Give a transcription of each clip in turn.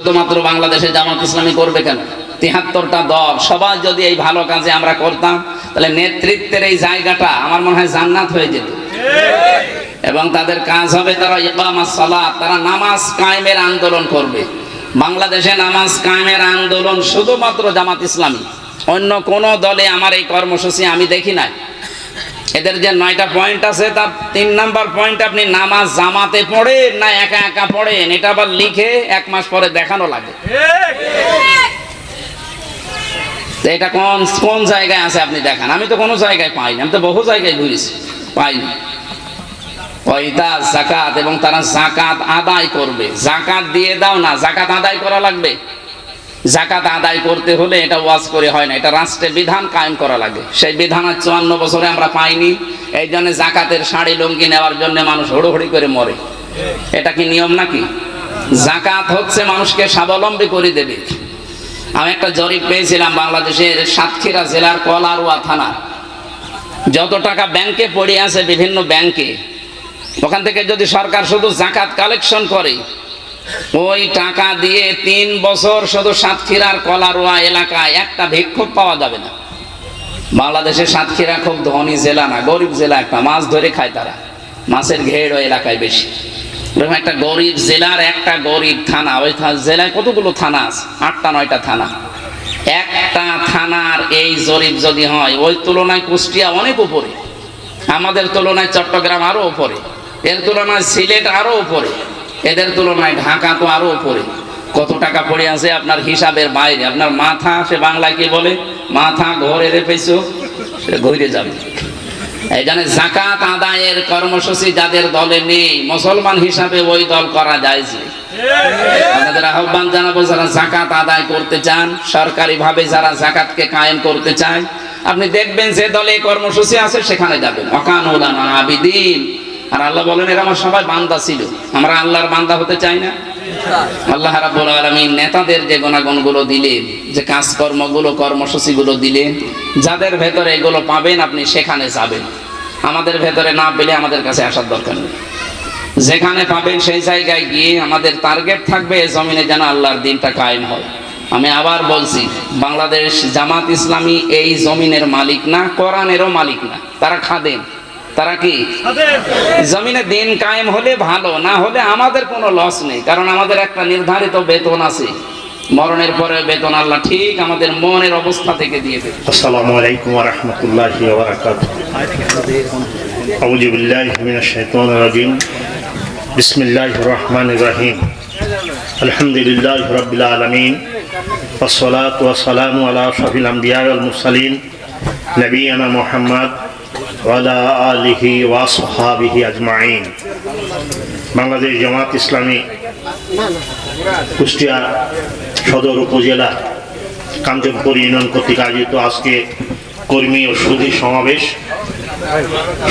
শুধুমাত্র বাংলাদেশে জামাত ইসলামী করবে কেন? তিহাত্তরটা দল, সবাই যদি এই ভালো কাজে আমরা করতাম, তাহলে নেতৃত্বের এই জায়গাটা আমার মনে হয় জান্নাত হয়ে যেত। এবং তাদের কাজ হবে তারা ইকামাস সালাত, তারা নামাজ কায়েমের আন্দোলন করবে। বাংলাদেশে নামাজ কায়েমের আন্দোলন শুধুমাত্র জামাত ইসলামী। অন্য কোন দলে আমার এই কর্মসূচি আমি দেখি নাই। এদের যে নয়টা পয়েন্ট আছে, তার তিন নাম্বার পয়েন্ট আপনি নামাজ জামাতে পড়েন না একা একা পড়েন? এটা আবার লিখে এক মাস পরে দেখানো লাগে। এটা কোন কোন জায়গায় আছে আপনি দেখান? আমি তো কোনো জায়গায় পাইনি আমি তো বহু জায়গায় ঘুরেছি পাইনি জাকাত এবং তারা জাকাত আদায় করবে। জাকাত দিয়ে দাও না, জাকাত আদায় করা লাগবে? জাকাত আদায় করতে হলে এটা ওয়াজ করে হয় না। এটা রাষ্ট্রের বিধান কায়েম করা লাগে। সেই বিধান আজ চুয়ান্ন বছরে আমরা পাইনি। এই জন্য জাকাতের শাড়ি লুঙ্গি নেওয়ার জন্য মানুষ হুড়োহুড়ি করে মরে। এটা কি নিয়ম নাকি? জাকাত হচ্ছে মানুষকে স্বাবলম্বী করে দেবে। আমি একটা জরিপ পেয়েছিলাম বাংলাদেশের সাতক্ষীরা জেলার কলারুয়া থানা। যত টাকা ব্যাংকে পড়ে আছে বিভিন্ন ব্যাংকে, ওখান থেকে যদি সরকার শুধু জাকাত কালেকশন করে ওই টাকা দিয়ে তিন বছর শুধু সাতক্ষীরার কলারোয়া এলাকায় একটা ভিক্ষুক পাওয়া যাবে না। বাংলাদেশের সাতক্ষীরা খুব ধনী জেলা না, গরিব জেলা একটা, মাছ ধরে খায় তারা। মাছের ঘের ওই এলাকায় বেশি। একটা গরিব জেলার একটা গরিব থানা, ওই জেলায় কতগুলো থানা আছে? আটটা, নয়টা থানা। একটা থানার এই জরিপ যদি হয়, ওই তুলনায় কুষ্টিয়া অনেক উপরে। আমাদের তুলনায় চট্টগ্রাম আরও উপরে। এর তুলনায় সিলেট আরও উপরে। এদের তুলনায় ঢাকা তো আরও উপরে। কত টাকা পড়ে আছে আপনার হিসাবের বাইরে। আপনার মাথা, সে বাংলায় কি বলে? মাথা ঘরে রেখেছো সে ঘুরে যাবে। জাকাত আদায়ের কর্মসূচি যাদের দলে নেই, মুসলমান হিসাবে ওই দল করা যায় আপনাদের আহ্বান জানাব, যারা জাকাত আদায় করতে চান সরকারি ভাবে যারা জাকাতকে কায়েম করতে চায়, আপনি দেখবেন যে দলে কর্মসূচি আছে, সেখানে যাবেন। অকান ওলামা আবিদিন। আর আল্লাহ বলেন, এরা আমার সবাই বান্দা ছিল। আমরা আল্লাহর বান্দা হতে চাই না। আল্লাহ রাব্বুল আলামিন নেতাদের যে গুণাগুণগুলো দিলেন যে কাজকর্মগুলো, কর্মসূচিগুলো দিলেন যাদের ভেতরে এগুলো পাবেন, আপনি সেখানে যাবেন। আমাদের ভেতরে না পেলে আমাদের কাছে আসার দরকার নেই। যেখানে পাবেন সেই জায়গায় গিয়ে আমাদের টার্গেট থাকবে জমিনে যেন আল্লাহর দিনটা কায়েম হয়। আমি আবার বলছি, বাংলাদেশ জামাত ইসলামী এই জমিনের মালিক না, কোরআনেরও মালিক না, তারা খাদেন তারা কি জমিনে দিন কায়েম হলে ভালো না হলে আমাদের কোনো লস নেই কারণ আমাদের একটা নির্ধারিত বেতন আছে মরণের পরে বেতন আল্লাহ ঠিক আমাদের মনের অবস্থা থেকে দিয়ে দেবে السلام عليكم ورحمة الله وبركاته أعوذ بالله من الشيطان الرجيم بسم الله الرحمن الرحيم الحمد لله رب العالمين والصلاة والسلام على أشرف الأنبياء والمرسلين نبينا محمد বাংলাদেশ জামাত ইসলামী কুষ্টিয়া সদর উপজেলা কাঞ্চনপুর ইউনিয়ন কর্তৃক আয়োজিত আজকে কর্মী ও সুধী সমাবেশ।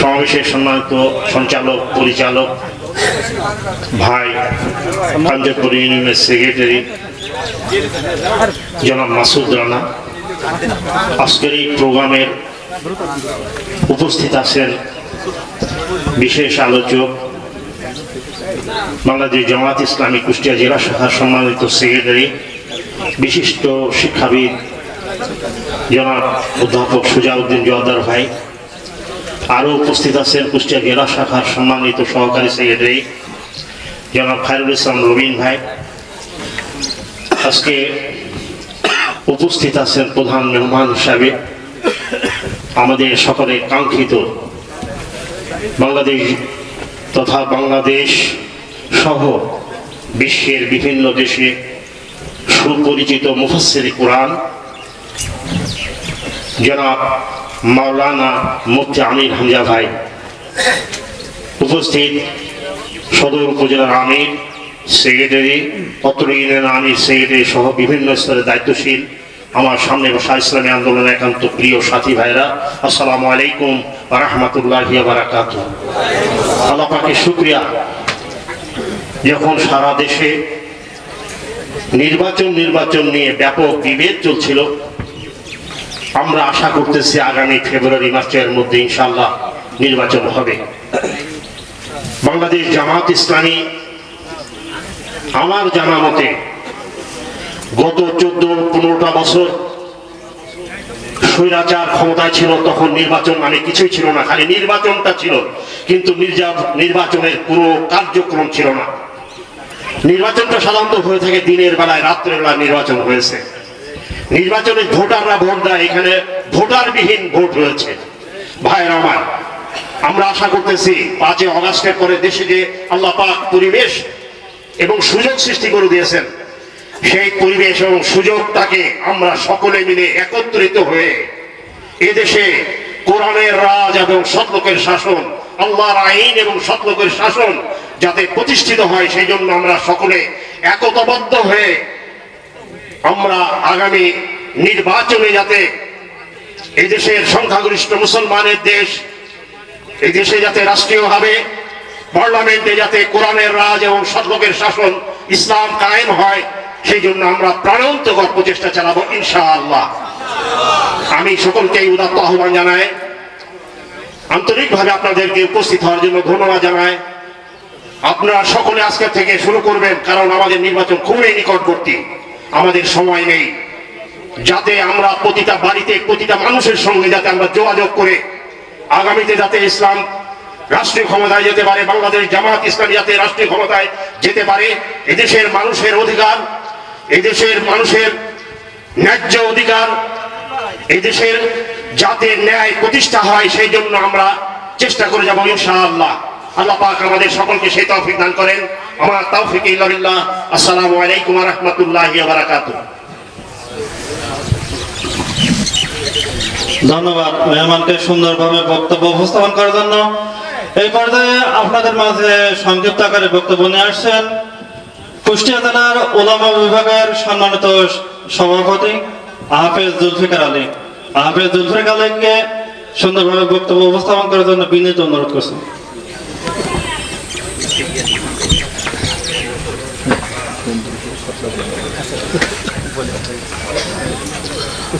সমাবেশের সম্মানিত সঞ্চালক, পরিচালক ভাই কাঞ্চনপুর ইউনিয়নের সেক্রেটারি জনাব মাসুদ রানা। আজকের এই প্রোগ্রামের উপস্থিত আছেন বিশেষ আলোচক বাংলাদেশ জামাত ইসলামী কুষ্টিয়া জেলা শাখার সম্মানিত সেক্রেটারি, বিশিষ্ট শিক্ষাবিদ জনাব অধ্যাপক সুজাউদ্দিন জওয়াদার ভাই, আরও উপস্থিত আছেন কুষ্টিয়া জেলা শাখার সম্মানিত সহকারী সেক্রেটারি জনাব খায়রুল ইসলাম রবিন ভাই। আজকে উপস্থিত আছেন প্রধান মেহমান হিসাবে আমাদের সকলের কাঙ্ক্ষিত। বাংলাদেশ তথা বাংলাদেশ সহ বিশ্বের বিভিন্ন দেশে সুপরিচিত মুফাসসির কোরআন জনাব মাওলানা মুফতি আমির হামজা ভাই উপস্থিত সদর উপজেলার আমির, সেক্রেটারি, অত্র ইউনিয়ন আমির, সেক্রেটারি সহ বিভিন্ন স্তরে দায়িত্বশীল আমার সামনে বসা ইসলামী আন্দোলনের একান্ত প্রিয় সাথী ভাইরা, আসসালামু আলাইকুম রহমতুল্লাহ বারাকাত আল্লাহ শুক্রিয়া। যখন সারা দেশে নির্বাচন নির্বাচন নিয়ে ব্যাপক বিভেদ চলছিল, আমরা আশা করতেছি আগামী ফেব্রুয়ারি মাসের মধ্যে ইনশাল্লাহ নির্বাচন হবে। বাংলাদেশ জামাত ইসলামী আমার জানা মতে গত চোদ্দ, পনেরোটা বছর স্বৈরাচার ক্ষমতায় ছিল, তখন নির্বাচন মানে কিছুই ছিল না, খালি নির্বাচনটা ছিল। কিন্তু নির্বাচনের কোনো কার্যক্রম ছিল না। নির্বাচনটা সাধারণত হয়ে থাকে দিনের বেলায়, রাত্রের বেলায় নির্বাচন হয়েছে। নির্বাচনে ভোটাররা ভোট দেয়, এখানে ভোটারবিহীন ভোট হয়েছে ভাইয়ের আমার, আমরা আশা করতেছি পাঁচই অগাস্টের পরে দেশে যে আল্লাহ পাক পরিবেশ এবং সুযোগ সৃষ্টি করে দিয়েছেন সেই পরিবেশ এবং সুযোগটাকে আমরা সকলে মিলে একত্রিত হয়ে এদেশে কোরআনের রাজ এবং সৎলোকের শাসন, আল্লাহর আইন এবং সৎলোকের শাসন যাতে প্রতিষ্ঠিত হয়, সেই জন্য আমরা সকলে একতাবদ্ধ হয়ে আমরা আগামী নির্বাচনে যাতে এই দেশের সংখ্যাগরিষ্ঠ মুসলমানের দেশ এই দেশে যাতে রাষ্ট্রীয়ভাবে পার্লামেন্টে যাতে কোরআনের রাজ এবং সৎলোকের শাসন ইসলাম কায়েম হয় সেই জন্য আমরা প্রাণান্তকর প্রচেষ্টা চালাবো, ইনশাআল্লাহ। আমি সকলকেই উদাত্ত আহ্বান জানাই। আন্তরিকভাবে আপনাদেরকে উপস্থিত হওয়ার জন্য ধন্যবাদ জানাই। আপনারা সকলে আজকে থেকে শুরু করবেন, কারণ আমাদের নির্বাচন খুবই নিকটবর্তী। আমাদের সময় নেই। যাতে আমরা প্রতিটা বাড়িতে প্রতিটা মানুষের সঙ্গে যাতে আমরা যোগাযোগ করে আগামীতে যাতে ইসলাম রাষ্ট্রীয় ক্ষমতায় যেতে পারে, বাংলাদেশ জামাত ইসলাম যাতে রাষ্ট্রীয় ক্ষমতায় যেতে পারে, এদেশের মানুষের অধিকার এদেশের মানুষের ন্যায্য অধিকার এদেশের যাতে ন্যায় প্রতিষ্ঠা হয়, সেই জন্য আমরা চেষ্টা করে যাব ইনশাআল্লাহ। আল্লাহ পাক আমাদের সকলকে সেই তৌফিক দান করেন। আমার তৌফিক ইল্লা বিল্লাহ। আসসালামু আলাইকুম রাহমাতুল্লাহি ওয়া বারাকাতুহু। ধন্যবাদ মেহমানকে সুন্দরভাবে বক্তব্য উপস্থাপন করার জন্য। এই পর্যায়ে আপনাদের মাঝে সংক্ষিপ্ত আকারে বক্তব্য নিয়ে আসছেন কুষ্টিয়া জেলার ওলামা বিভাগের সম্মানিত সভাপতি আহফেজ জুলফিকার আলী আহফেজ জুলফিকার আলীকে সুন্দরভাবে বক্তব্য উপস্থাপন করার জন্য বিনীত অনুরোধ করছেন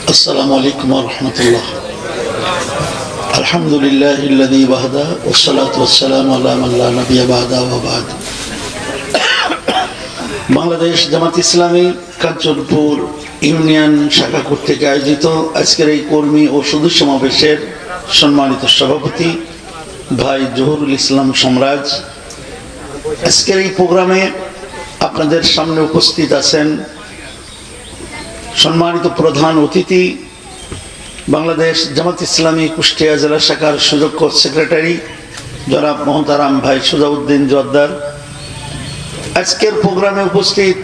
السلام عليكم ورحمة الله الحمد لله الذي وحده والصلاة والسلام على من لا نبي بعده وبعد বাংলাদেশ জামাত ইসলামী কাঞ্চনপুর ইউনিয়ন শাখা কর্তৃক আয়োজিত আজকের এই কর্মী ও সদস্য সমাবেশের সম্মানিত সভাপতি ভাই জহুরুল ইসলাম সম্রাজ। আজকের এই প্রোগ্রামে আপনাদের সামনে উপস্থিত আছেন সম্মানিত প্রধান অতিথি, বাংলাদেশ জামাত ইসলামী কুষ্টিয়া জেলা শাখার সুযোগ্য সেক্রেটারি জনাব মোহতারাম ভাই সুজাউদ্দিন জোয়াদ্দার। আজকের প্রোগ্রামে উপস্থিত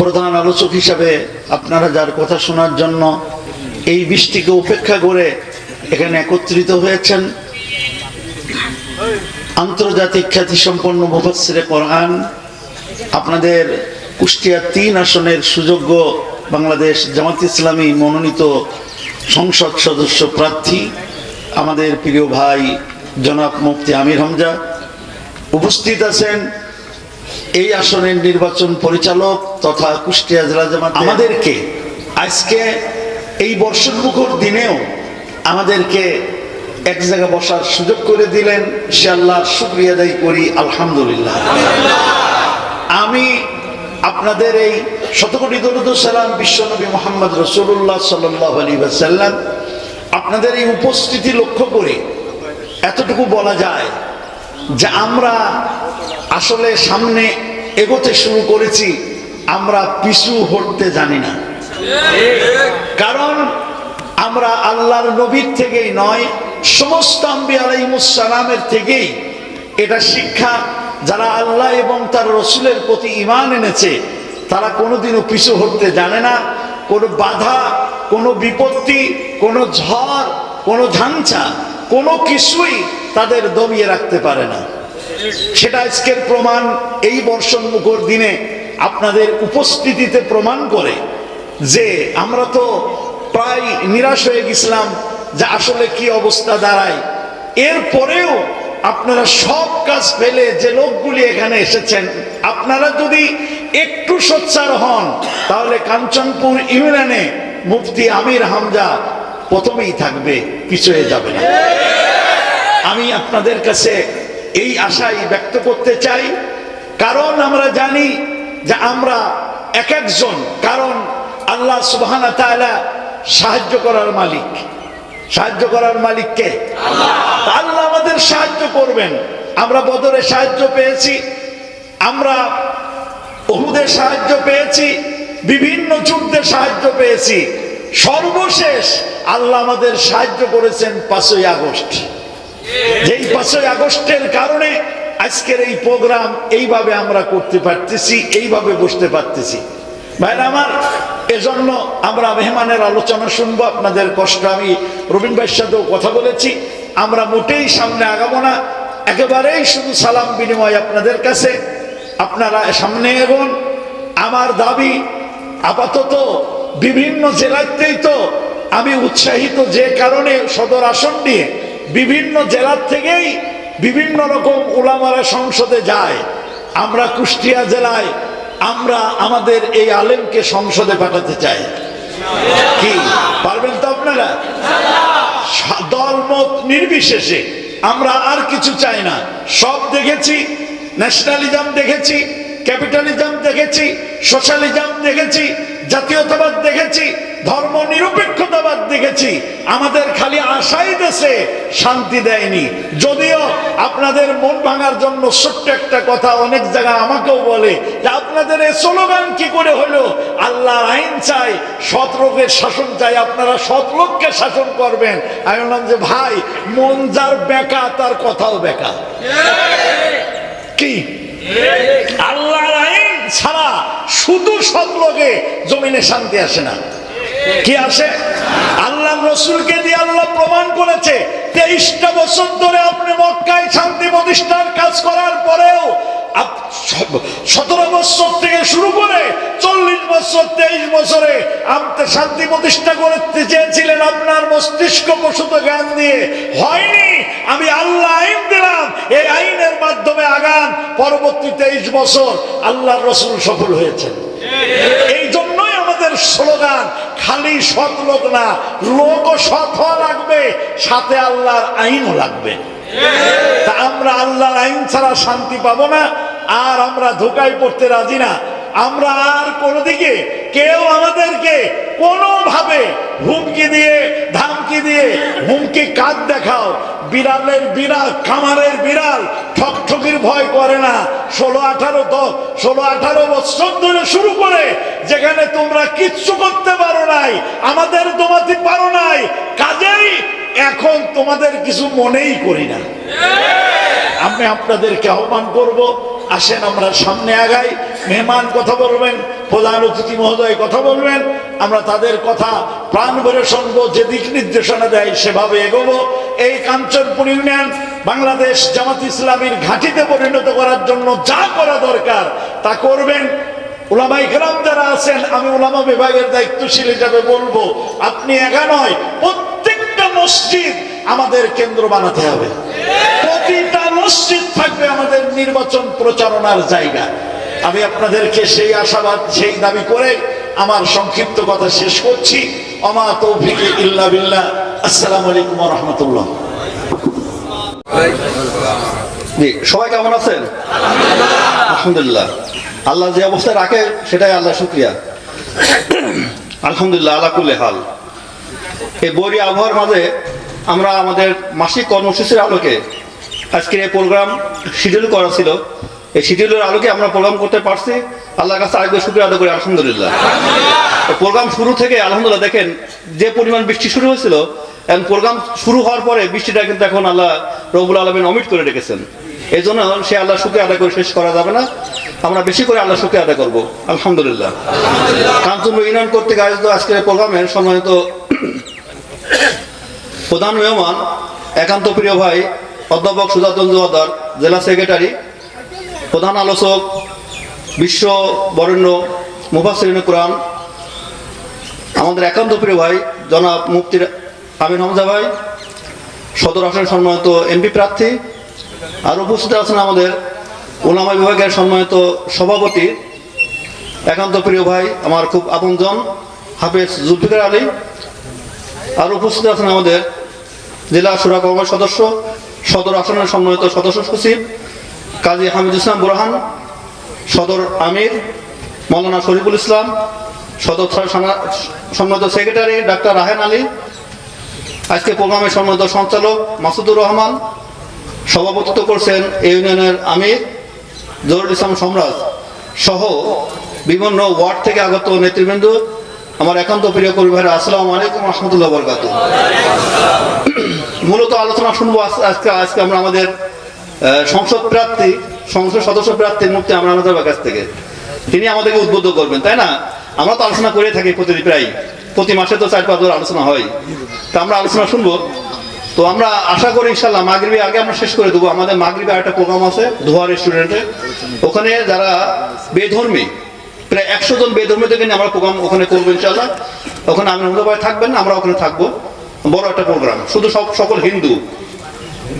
প্রধান আলোচক হিসাবে আপনারা যার কথা শোনার জন্য এই বৃষ্টিকে উপেক্ষা করে এখানে একত্রিত হয়েছেন। আন্তর্জাতিক খ্যাতিসম্পন্ন মুফাসসিরে কোরআন, আপনাদের কুষ্টিয়া তিন আসনের সুযোগ্য বাংলাদেশ জামাত ইসলামী মনোনীত সংসদ সদস্য প্রার্থী, আমাদের প্রিয় ভাই জনাব মুফতি আমির হামজা। উপস্থিত আছেন এই আসনের নির্বাচন পরিচালক তথা কুষ্টিয়া জেলা জামাত আমাদেরকে আজকে এই বর্ষণমুখর দিনেও আমাদেরকে এক জায়গায় বসার সুযোগ করে দিলেন। সে আল্লাহর শুক্রিয়া আদায় করি আলহামদুলিল্লাহ। আমি আপনাদের এই শতকোটি দরুদ সালাম বিশ্বনবী মোহাম্মদ রসুল্লাহ সাল্লাহ আলী সাল্লাম আপনাদের এই উপস্থিতি লক্ষ্য করে এতটুকু বলা যায় যে আমরা আসলে সামনে এগোতে শুরু করেছি, আমরা পিছু হটতে জানি না। কারণ আমরা আল্লাহর নবীর থেকেই নয়, সমস্ত আম্বি আলাইমুসালামের থেকেই। এটা শিক্ষা যারা আল্লাহ এবং তার রসুলের প্রতি ইমান এনেছে, তারা কোনোদিনও পিছু হটতে জানে না। কোনো বাধা, কোনো বিপত্তি, কোনো ঝড়, কোনো ঝাঞ্চা কোনো কিছুই তাদের দমিয়ে রাখতে পারে না। সেটা আজকের প্রমাণ এই বর্ষণ মুখর দিনে আপনাদের উপস্থিতিতে প্রমাণ করে যে আমরা তো প্রায় নিরাশ হয়ে গেছিলাম যে আসলে কি অবস্থা দাঁড়ায়। এরপরেও আপনারা সব কাজ ফেলে যে লোকগুলি এখানে এসেছেন, আপনারা যদি একটু সোচ্চার হন, তাহলে কাঞ্চনপুর ইউনিয়নে মুফতি আমির হামজা প্রথমেই থাকবে, পিছয়ে যাবে না। আমি আপনাদের কাছে এই আশাই ব্যক্ত করতে চাই। কারণ আমরা জানি যে আমরা এক একজন কারণ আল্লাহ সুবহানা তাআলা সাহায্য করার মালিক। সাহায্য করার মালিককে আল্লাহ। আমাদের সাহায্য করবেন। আমরা বদরে সাহায্য পেয়েছি আমরা অহুদে সাহায্য পেয়েছি বিভিন্ন যুদ্ধে সাহায্য পেয়েছি। সর্বশেষ আল্লাহ আমাদের সাহায্য করেছেন পাঁচই আগস্ট। যেই পাঁচই আগস্টের কারণে আজকের এই প্রোগ্রাম এইভাবে আমরা করতে পারতেছি, এইভাবে বসতে পারতেছি। ভাইরা আমার, এজন্য আমরা মেহমানের আলোচনা শুনব, আপনাদের কষ্ট আমি রবীন ভাইয়ের সাথেও কথা বলেছি। আমরা মোটেই সামনে আগাবো না, একেবারেই শুধু সালাম বিনিময় আপনাদের কাছে। আপনারা সামনে এগোন, আমার দাবি আপাতত বিভিন্ন জেলাতেই তো আমি উৎসাহিত যে কারণে সদর আসন নিয়ে বিভিন্ন জেলার থেকেই বিভিন্ন রকম ওলামারা সংসদে যায়। আমরা কুষ্টিয়া জেলায়, আমরা আমাদের এই আলেমকে সংসদে পাঠাতে চাই। কি? পারবেন তো আপনারা? দলমত নির্বিশেষে। আমরা আর কিছু চাই না। সব দেখেছি ন্যাশনালিজম দেখেছি ক্যাপিটালিজম দেখেছি সোশ্যালিজম দেখেছি, জাতীয়তাবাদ দেখেছি ধর্ম নিরপেক্ষতাবাদ দেখেছি। আমাদের খালি আশাই দেশে শান্তি দেয়নি। যদিও আপনাদের মন ভাঙার জন্য ছোট্ট একটা কথা অনেক জায়গায় আমাকেও বলে যে আপনাদের এই স্লোগান কি করে হলো? আল্লাহর আইন চাই, সৎ লোকের শাসন চাই, আপনারা সৎ লোককে শাসন করবেন। আমি বললাম যে ভাই, মন যার বেকা, তার কথাও বেকা। কি? আল্লাহর আইন ছাড়া শুধু সৎ লোকে জমিনে শান্তি আসে না। কি আসে আল্লাহ রসুলকে দিয়ে আল্লাহ প্রমাণ করেছে তেইশটা বছর ধরে আপনি মক্কায় শান্তি প্রতিষ্ঠার কাজ করার পরেও সতেরো বছর থেকে শুরু করে চল্লিশ বছর তেইশ বছরে আপনি শান্তি প্রতিষ্ঠা করতে চেয়েছিলেন আপনার মস্তিষ্ক প্রসূত জ্ঞান দিয়ে। হয়নি আমি আল্লাহ আইন দিলাম এই আইনের মাধ্যমে আগান পরবর্তী তেইশ বছর আল্লাহর রসুল সফল হয়েছেন। এই জন্যই আমাদের স্লোগান, খালি সৎ লোক না লোক সৎ হওয়া লাগবে, সাথে আল্লাহর আইনও লাগবে। তা আমরা আল্লাহর আইন ছাড়া শান্তি পাবো না, আর আমরা ধোকায় পড়তে রাজি না। আমরা আর কোনো দিকে কেউ আমাদেরকে কোনোভাবে হুমকি দিয়ে, ধামকি দিয়ে, হুমকি কাজ দেখাও। বিড়ালের বিড়াল, খামারের বিড়াল ঠকঠকির ভয় করে না। ষোলো, আঠারো তো ষোলো, আঠারো বছর ধরে শুরু করে, যেখানে তোমরা কিচ্ছু করতে পারো নাই, আমাদের তোমাতে পারো নাই। কাজেই এখন তোমাদের কিছু মনেই করি না। আমি আপনাদেরকে আহ্বান করব, আসেন আমরা সামনে আগাই। মেহমান কথা বলবেন, প্রধান অতিথি মহোদয় কথা বলবেন, আমরা তাদের কথা প্রাণ ভরে শুনব, যে দিক নির্দেশনা দেয় সেভাবে এগোবো। এই কাঞ্চনপুর ইউনিয়ন বাংলাদেশ জামাত ইসলামীর ঘাঁটিতে পরিণত করার জন্য যা করা দরকার, তা করবেন। ওলামাই গ্রাম যারা আছেন, আমি ওলামা বিভাগের দায়িত্বশীল হিসাবে বলব, আপনি একা নয়, প্রত্যেকটা মসজিদ আমাদের কেন্দ্র বানাতে হবে। প্রতিটা মসজিদ থাকবে আমাদের নির্বাচন প্রচারণার জায়গা। আমি আপনাদেরকে সেই আশাবাদ, সেই দাবি করে আমার সংক্ষিপ্ত কথা শেষ করছি। অমা তৌফিক ইল্লা বিল্লাহ। আসসালামু আলাইকুম রাহমাতুল্লাহ। সবাই কেমন আছেন? আলহামদুলিল্লাহ। আল্লাহ যে অবস্থায় রাখে, সেটাই আল্লাহ শুক্রিয়া। আলহামদুলিল্লাহ আল্লাহ কুল্লে হাল। এই বৈরী আবহাওয়ার মাঝে আমরা আমাদের মাসিক কর্মসূচির আলোকে আজকের এই প্রোগ্রাম শিডিউল করা ছিল। এই শিডিউলের আলোকে আমরা প্রোগ্রাম করতে পারছি। আল্লাহর কাছে আরেকবার শুক্রিয়া আদায় করি, আলহামদুলিল্লাহ। প্রোগ্রাম শুরু থেকে, আলহামদুলিল্লাহ, দেখেন, যে পরিমাণ বৃষ্টি শুরু হয়েছিল এখন প্রোগ্রাম শুরু হওয়ার পরে বৃষ্টিটা কিন্তু এখন আল্লাহ রবুল আলমিন অমিট করে রেখেছেন। এই জন্য সে আল্লাহ শুক্রিয়া আদায় করে শেষ করা যাবে না। আমরা বেশি করে আল্লাহ শুক্রিয়া আদায় করব, আলহামদুলিল্লাহ। কাঞ্চনপুর ইউনিয়ন কর্তৃক আয়োজিত আজকের প্রোগ্রামের সম্মানিত প্রধান মেহমান, একান্ত প্রিয় ভাই, অধ্যাপক জোয়াদার জেলা সেক্রেটারি প্রধান আলোচক বিশ্ব বরেণ্য মুফাসরিন কোরআন, আমাদের একান্ত প্রিয় ভাই জনাব মুফতির আমির হামজা ভাই, সদর আসন সম্মানিত এমপি প্রার্থী, আর উপস্থিত আছেন আমাদের ওলামা বিভাগের সম্মানিত সভাপতি, একান্ত প্রিয় ভাই আমার খুব আপনজন হাফেজ জুলফিকার আলী, আর উপস্থিত আছেন আমাদের জেলা সুরা কর্মের সদস্য, সদর আসনের সম্মানিত সদস্য সচিব কাজী হামিদ ইসলাম বুরহান, সদর আমির, মৌলানা শরীফুল ইসলাম সদস্য সম্মানিত সেক্রেটারি ডাক্তার রাহেন আলী, আজকে প্রোগ্রামের সম্মানিত সঞ্চালক মাসুদুর রহমান, সভাপতিত্ব করছেন এই ইউনিয়নের আমির জহুরুল ইসলাম সম্রাজ সহ বিভিন্ন ওয়ার্ড থেকে আগত নেতৃবৃন্দ, আমার একান্ত প্রিয় পরিবারের আসসালামু আলাইকুম রহমতুল্লাহ বরকাত মূলত আলোচনা শুনব আজ- আজকে আজকে আমরা আমাদের সংসদ প্রার্থী, সংসদ সদস্য প্রার্থী মুক্তি আমরা আমাদের কাছ থেকে। তিনি আমাদেরকে উদ্বুদ্ধ করবেন, তাই না? আমরা তো আলোচনা করে থাকি প্রতিদিন প্রায়। প্রতি মাসে তো চার পাঁচবার আলোচনা হয়। তা আমরা আলোচনা শুনব। তো আমরা আশা করি ইনশাল্লাহ মাগরিবি আগে আমরা শেষ করে দেবো। আমাদের মাগরিবে একটা প্রোগ্রাম আছে, দোহা রেস্টুরেন্টে। ওখানে যারা বেধর্মী, প্রায় একশো জন বেধর্মী থেকে আমরা প্রোগ্রাম ওখানে করব ইনশাল্লাহ ওখানে আমি ভাই থাকবেন আমরা ওখানে থাকব। বড় একটা প্রোগ্রাম। শুধু সব সকল হিন্দু।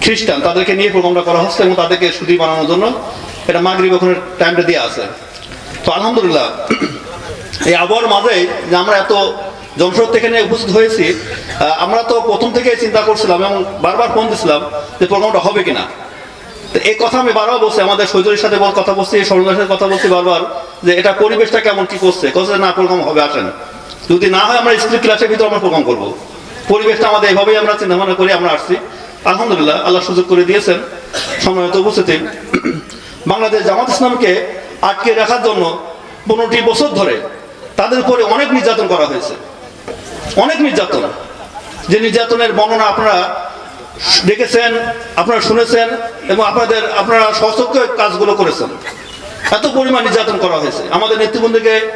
খ্রিস্টান, তাদেরকে নিয়ে প্রোগ্রামটা করা হচ্ছে এবং তাদেরকে সুদী বানানোর জন্য এটা মাগরিব ওখানে টাইমটা দেওয়া আছে। তো আলহামদুলিল্লাহ, এই আবহাওয়ার মাঝে যে আমরা এত জনস্রোত এখানে উপস্থিত হয়েছি আমরা তো প্রথম থেকে চিন্তা করছিলাম এবং বারবার ফোন দিছিলাম যে প্রোগ্রামটা হবে কিনা। তো এই কথা আমি বারবার বলছি, আমাদের সৈজরের সাথে কথা বলছি সরঞ্জার সাথে কথা বলছি বারবার, যে এটা পরিবেশটা কেমন, কি করছে করছে না, প্রোগ্রাম হবে, আসেন। যদি না হয় আমরা স্কুল ক্লাসের ভিতরে আমরা প্রোগ্রাম করব। পরিবেশটা আমাদের এইভাবেই আমরা চিন্তা ভাবনা করে আমরা আসছি। আলহামদুলিল্লাহ, আল্লাহ সুযোগ করে দিয়েছেন সময়ত উপস্থিতি। বাংলাদেশ জামাত ইসলামকে আটকে রাখার জন্য পনেরোটি বছর ধরে তাদের উপরে অনেক নির্যাতন করা হয়েছে। অনেক নির্যাতন। যে নির্যাতনের বর্ণনা আপনারা দেখেছেন, আপনারা শুনেছেন এবং আপনাদের, আপনারা সচক্ষে কাজগুলো করেছেন। এত পরিমাণ নির্যাতন করা হয়েছে। আমাদের নেতৃবৃন্দকে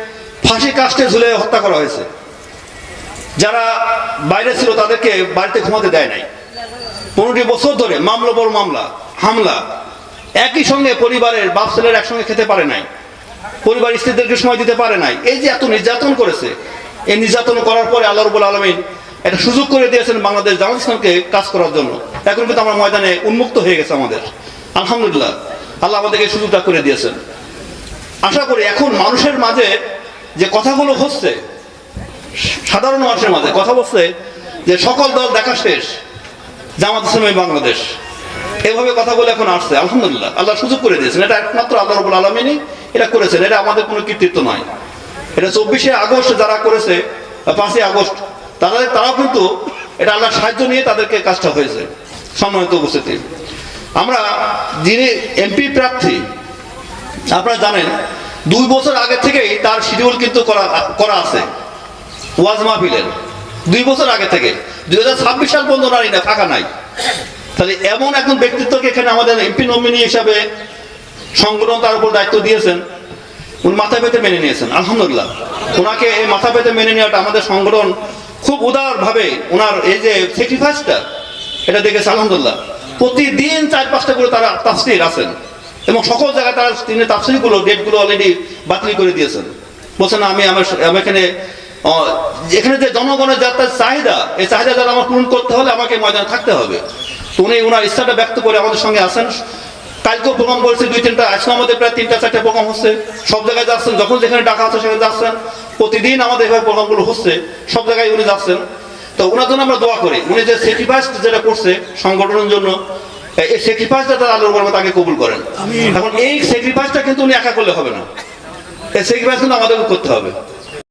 ফাঁসি কাস্টে ঝুলে হত্যা করা হয়েছে। যারা বাইরে ছিল তাদেরকে বাড়িতে ঘুমাতে দেয় নাই। পনেরোটি বছর ধরে মামলা বড় মামলা, হামলা। একই সঙ্গে পরিবারের বাপ ছেলের একসঙ্গে খেতে পারে নাই। পরিবার স্ত্রীদেরকে সময় দিতে পারে নাই। এই যে এত নির্যাতন করেছে, এই নির্যাতন করার পরে আল্লাহ রবুল আলমিন একটা সুযোগ করে দিয়েছেন বাংলাদেশ জামাত ইসলামকে কাজ করার জন্য। এখন কিন্তু আমরা ময়দানে উন্মুক্ত হয়ে গেছে আমাদের। আলহামদুলিল্লাহ, আল্লাহ আমাদেরকে সুযোগটা করে দিয়েছেন। আশা করি এখন মানুষের মাঝে যে কথাগুলো হচ্ছে, সাধারণ মানুষের মাঝে কথা বলছে, যে সকল দল দেখা শেষ। জামাত ইসলামী বাংলাদেশ। এভাবে কথাগুলো এখন আসছে, আলহামদুলিল্লাহ। আল্লাহ সুযোগ করে দিয়েছেন। এটা একমাত্র আল্লাহ রবুল এটা করেছেন। এটা আমাদের কোনো কৃতিত্ব নয়। এটা চব্বিশে আগস্ট যারা করেছে পাঁচই আগস্ট, তাদের তারা কিন্তু এটা আল্লাহর সাহায্য নিয়ে তাদেরকে কাজটা হয়েছে, সম্মানিত উপস্থিতি। আমরা যিনি এমপি প্রার্থী, আপনারা জানেন, দুই বছর আগে থেকেই তার শিডিউল কিন্তু করা করা আছে, ওয়াজ মাহফিলের। দুই বছর আগে থেকে। দুই হাজার ছাব্বিশ সাল পর্যন্ত নারী না ফাঁকা নাই। তাহলে এমন একজন ব্যক্তিত্বকে এখানে আমাদের এমপি নমিনি হিসাবে সংগঠন তার উপর দায়িত্ব দিয়েছেন, উনি মাথা পেতে মেনে নিয়েছেন, আলহামদুলিল্লাহ। ওনাকে এই মাথা পেতে মেনে নেওয়াটা আমাদের সংগঠন খুব উদারভাবে ওনার এই যে স্যাক্রিফাইসটা এটা দেখেছে, আলহামদুলিল্লাহ। প্রতিদিন চার পাঁচটা করে তারা তাফসির আছেন এবং সকল জায়গায় তারা তিনি তাফসিরগুলো ডেটগুলো অলরেডি বাতিল করে দিয়েছেন। বলছেন আমি আমার এখানে এখানে যে জনগণের যাত্রার চাহিদা এই চাহিদা যারা আমার পূরণ করতে হলে আমাকে ময়দানে থাকতে হবে। তো উনি ওনার ইচ্ছাটা ব্যক্ত করে আমাদের সঙ্গে আসেন। কালকেও প্রোগ্রাম করেছে দুই তিনটা আজকে আমাদের প্রায় তিনটা চারটা প্রোগ্রাম হচ্ছে। সব জায়গায় যাচ্ছেন যখন যেখানে ডাকা হচ্ছে সেখানে যাচ্ছেন। প্রতিদিন আমাদের এভাবে প্রোগ্রামগুলো হচ্ছে সব জায়গায় উনি যাচ্ছেন। তো ওনার জন্য আমরা দোয়া করি উনি যে স্যাক্রিফাইস যেটা করছে সংগঠনের জন্য এই স্যাক্রিফাইসটা তারা আল্লাহর বর্মা তাকে কবুল করেন। এখন এই স্যাক্রিফাইসটা কিন্তু উনি একা করলে হবে না। এই স্যাক্রিফাইস কিন্তু আমাদেরকে করতে হবে।